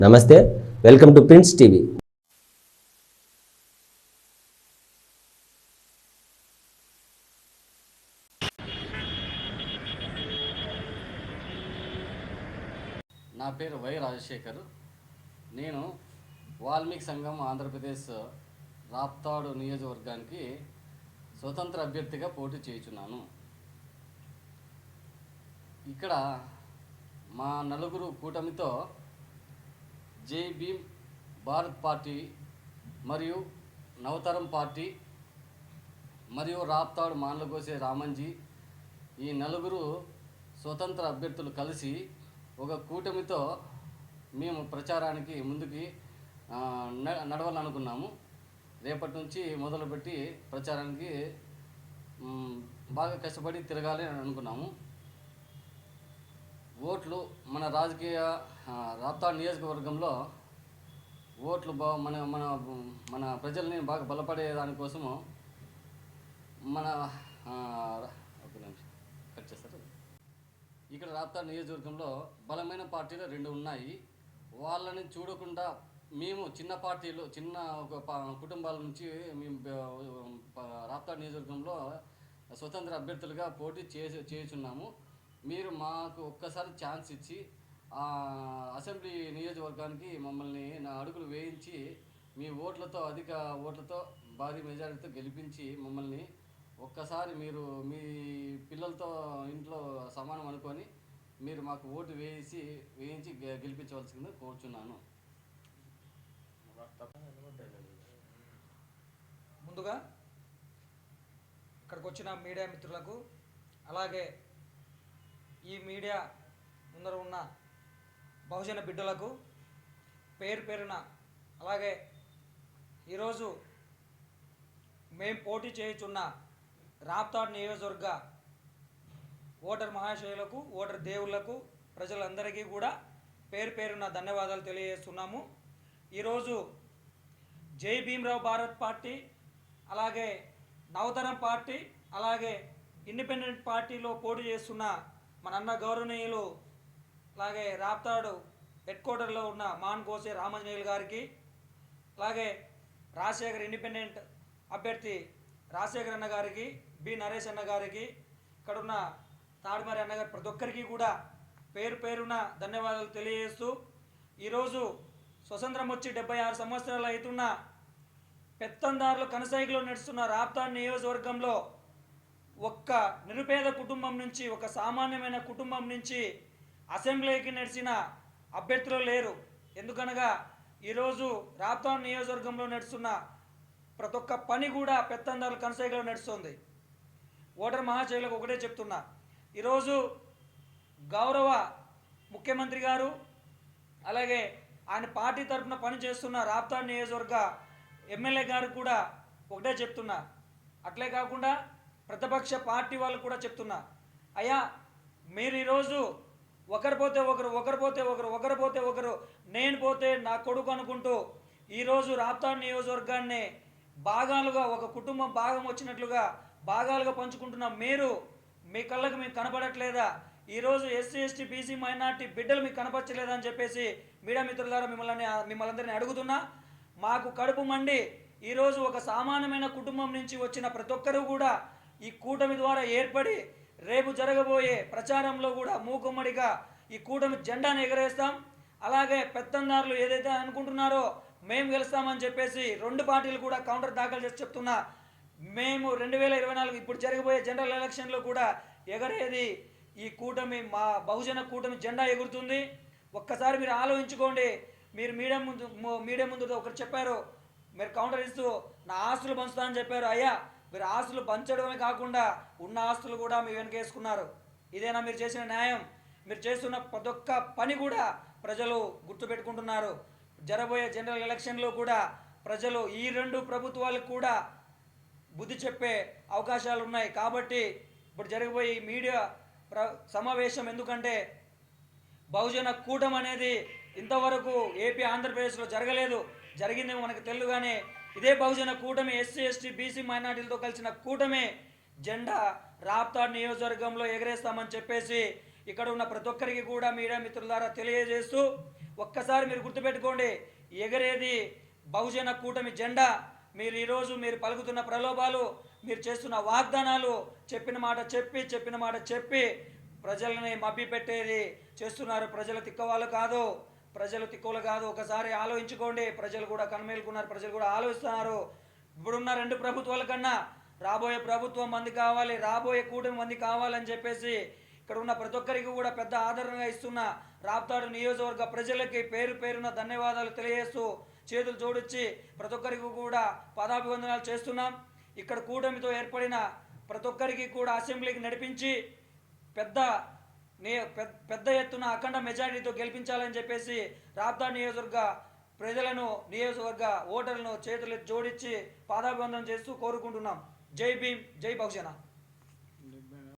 నమస్తే welcome to prince TV. నా పేరు వై రాజశేఖర్. నేను వాల్మీకి సంఘం ఆంధ్రప్రదేశ్ రాప్తాడు నియోజకవర్గానికి స్వతంత్ర అభ్యర్థిగా పోటీ చేయుచున్నాను. ఇక్కడ మా నలుగురు కూటమితో జై భీమ్ భారత్ పార్టీ మరియు నవతరం పార్టీ మరియు రాప్తాడు మాన్లగోసే రామంజీ ఈ నలుగురు స్వతంత్ర అభ్యర్థులు కలిసి ఒక కూటమితో మేము ప్రచారానికి ముందుకి న- నడవాలనుకున్నాము. రేపటి నుంచి మొదలుపెట్టి ప్రచారానికి బాగా కష్టపడి తిరగాలి అని అనుకున్నాము. ఓట్లు మన రాజకీయ రాప్తా నియోజకవర్గంలో ఓట్లు బా మన మన మన ప్రజల్ని బాగా బలపడే దానికోసము మన ఒక నిమిషం కట్ చేస్తారు? ఇక్కడ రాప్తా నియోజకవర్గంలో బలమైన పార్టీలు రెండు ఉన్నాయి. వాళ్ళని చూడకుండా మేము చిన్న పార్టీలు చిన్న ఒక కుటుంబాల నుంచి మేము రాప్తా నియోజకవర్గంలో స్వతంత్ర అభ్యర్థులుగా పోటీ చేసి చేస్తున్నాము మీరు మాకు ఒక్కసారి ఛాన్స్ ఇచ్చి అసెంబ్లీ నియోజకవర్గానికి మమ్మల్ని నా అడుగులు వేయించి మీ ఓట్లతో అధిక ఓట్లతో భారీ మెజారిటీతో గెలిపించి మమ్మల్ని ఒక్కసారి మీరు మీ పిల్లలతో ఇంట్లో సమానం అనుకొని మీరు మాకు ఓటు వేసి వేయించి గె- గెలిపించవలసింది కోరుచున్నాను. ముందుగా ఇక్కడికి వచ్చిన మీడియా మిత్రులకు అలాగే ఈ మీడియా ముందర ఉన్న బహుజన బిడ్డలకు పేరు పేరున అలాగే ఈరోజు మేము పోటీ చేయుచున్న రాప్తాడ్ నియోజకవర్గ ఓటర్ మహాశయులకు ఓటర్ దేవుళ్ళకు ప్రజలందరికీ కూడా పేరు పేరున ధన్యవాదాలు తెలియజేస్తున్నాము. ఈరోజు జై భీమ్రావ్ భారత్ పార్టీ అలాగే నవతరం పార్టీ అలాగే ఇండిపెండెంట్ పార్టీలో పోటీ చేస్తున్న మన అన్న గౌరవనీయులు అలాగే రాప్తాడు హెడ్ క్వార్టర్లో ఉన్న మాన్ కోసే రామంజనేయులు గారికి అలాగే రాజశేఖర్ ఇండిపెండెంట్ అభ్యర్థి రాజశేఖర్ అన్న గారికి బి నరేష్ అన్న గారికి ఇక్కడ ఉన్న తాడిమారి అన్న గారు ప్రతి ఒక్కరికి కూడా పేరు పేరున ధన్యవాదాలు తెలియజేస్తూ ఈరోజు స్వతంత్రం వచ్చి డెబ్బై ఆరు సంవత్సరాలు అవుతున్న పెత్తందారులు కనసాగిలో నడుస్తున్న రాప్తాడు నియోజకవర్గంలో ఒక్క నిరుపేద కుటుంబం నుంచి ఒక సామాన్యమైన కుటుంబం నుంచి అసెంబ్లీకి నడిచిన అభ్యర్థులు లేరు. ఎందుకనగా ఈరోజు రాప్తాన్ నియోజకవర్గంలో నడుస్తున్న ప్రతి ఒక్క పని కూడా పెత్తందారులు కనసాగిలో నడుస్తుంది. ఓటర్ మహాశైలకు ఒకటే చెప్తున్నా. ఈరోజు గౌరవ ముఖ్యమంత్రి గారు అలాగే ఆయన పార్టీ తరఫున పనిచేస్తున్న రాప్తాన్ నియోజకవర్గ ఎమ్మెల్యే గారు కూడా ఒకటే చెప్తున్నా. అట్లే కాకుండా ప్రతిపక్ష పార్టీ వాళ్ళు కూడా చెప్తున్నా అయ్యా మీరు ఈరోజు ఒకరు పోతే ఒకరు ఒకరు పోతే ఒకరు ఒకరు పోతే ఒకరు నేను పోతే నా కొడుకు అనుకుంటూ ఈరోజు రాప్తాడ్ నియోజకవర్గాన్ని భాగాలుగా ఒక కుటుంబం భాగం వచ్చినట్లుగా భాగాలుగా పంచుకుంటున్న మీరు మీ కళ్ళకు మీకు కనపడట్లేదా? ఈరోజు ఎస్సీ ఎస్టీ బీసీ మైనార్టీ బిడ్డలు మీకు కనపరచలేదా అని చెప్పేసి మీడియా మిత్రులారా మిమ్మల్ని మిమ్మల్ని అందరినీ అడుగుతున్నా. మాకు కడుపు మండి ఈరోజు ఒక సామాన్యమైన కుటుంబం నుంచి వచ్చిన ప్రతి ఒక్కరూ కూడా ఈ కూటమి ద్వారా ఏర్పడి రేపు జరగబోయే ప్రచారంలో కూడా మూకుమ్మడిగా ఈ కూటమి జెండాను ఎగరేస్తాం. అలాగే పెత్తందారులు ఏదైతే అనుకుంటున్నారో మేము గెలుస్తామని చెప్పేసి రెండు పార్టీలు కూడా కౌంటర్ దాఖలు చేసి చెప్తున్నా. మేము రెండు వేల ఇరవై నాలుగు ఇప్పుడు జరగబోయే జనరల్ ఎలక్షన్లో కూడా ఎగరేది ఈ కూటమి మా బహుజన కూటమి జెండా ఎగురుతుంది. ఒక్కసారి మీరు ఆలోచించుకోండి. మీరు మీడియా ముందు మీడియం మీడియా ముందు ఒకరు చెప్పారు. మీరు కౌంటర్ ఇస్తూ నా ఆస్తులు పంచుతా అని చెప్పారు. అయ్యా మీరు ఆస్తులు పంచడమే కాకుండా ఉన్న ఆస్తులు కూడా మీ వెనకేసుకున్నారు ఇదేనా మీరు చేసిన న్యాయం? మీరు చేస్తున్న ప్రతి ఒక్క పని కూడా ప్రజలు గుర్తుపెట్టుకుంటున్నారు. జరబోయే జనరల్ ఎలక్షన్లో కూడా ప్రజలు ఈ రెండు ప్రభుత్వాలకు కూడా బుద్ధి చెప్పే అవకాశాలు ఉన్నాయి. కాబట్టి ఇప్పుడు జరగబోయే మీడియా ప్ర సమావేశం ఎందుకంటే బహుజన కూటమి అనేది ఇంతవరకు ఏపీ ఆంధ్రప్రదేశ్లో జరగలేదు. జరిగిందేమో మనకు తెలుగానే ఇదే బహుజన కూటమి ఎస్సీ ఎస్టీ బీసీ మైనార్టీలతో కలిసిన కూటమి జెండా రాప్తాడ్ నియోజకవర్గంలో ఎగరేస్తామని చెప్పేసి ఇక్కడ ఉన్న ప్రతి ఒక్కరికి కూడా మీడియా మిత్రుల ద్వారా తెలియజేస్తూ ఒక్కసారి మీరు గుర్తుపెట్టుకోండి ఎగరేది బహుజన కూటమి జెండా. మీరు ఈరోజు మీరు పలుకుతున్న ప్రలోభాలు మీరు చేస్తున్న వాగ్దానాలు చెప్పిన మాట చెప్పి చెప్పిన మాట చెప్పి ప్రజల్ని మబ్బి పెట్టేది చేస్తున్నారు ప్రజల తిక్కవాళ్ళు కాదు. ప్రజలు తిక్కులు కాదు. ఒకసారి ఆలోచించుకోండి. ప్రజలు కూడా కనుమేలుకున్నారు. ప్రజలు కూడా ఆలోచిస్తున్నారు. ఇప్పుడున్న రెండు ప్రభుత్వాల కన్నా రాబోయే ప్రభుత్వం మంది కావాలి రాబోయే కూటమి మంది కావాలని చెప్పేసి ఇక్కడ ఉన్న ప్రతి ఒక్కరికి కూడా పెద్ద ఆదరణగా ఇస్తున్న రాప్తాడు నియోజకవర్గ ప్రజలకి పేరు పేరున ధన్యవాదాలు తెలియజేస్తూ చేతులు జోడించి ప్రతి ఒక్కరికి కూడా పదాభివందనాలు చేస్తున్నాం. ఇక్కడ కూటమితో ఏర్పడిన ప్రతి ఒక్కరికి కూడా అసెంబ్లీకి నడిపించి పెద్ద నే- పెద్ద- ఎత్తున అఖండ మెజారిటీతో గెలిపించాలని చెప్పేసి రాబ్దా నియోజకవర్గ ప్రజలను నియోజకవర్గ ఓటర్లను చేతులు జోడించి పాదాభివందనం చేస్తూ కోరుకుంటున్నాం. జై భీమ్ జై బహుజన.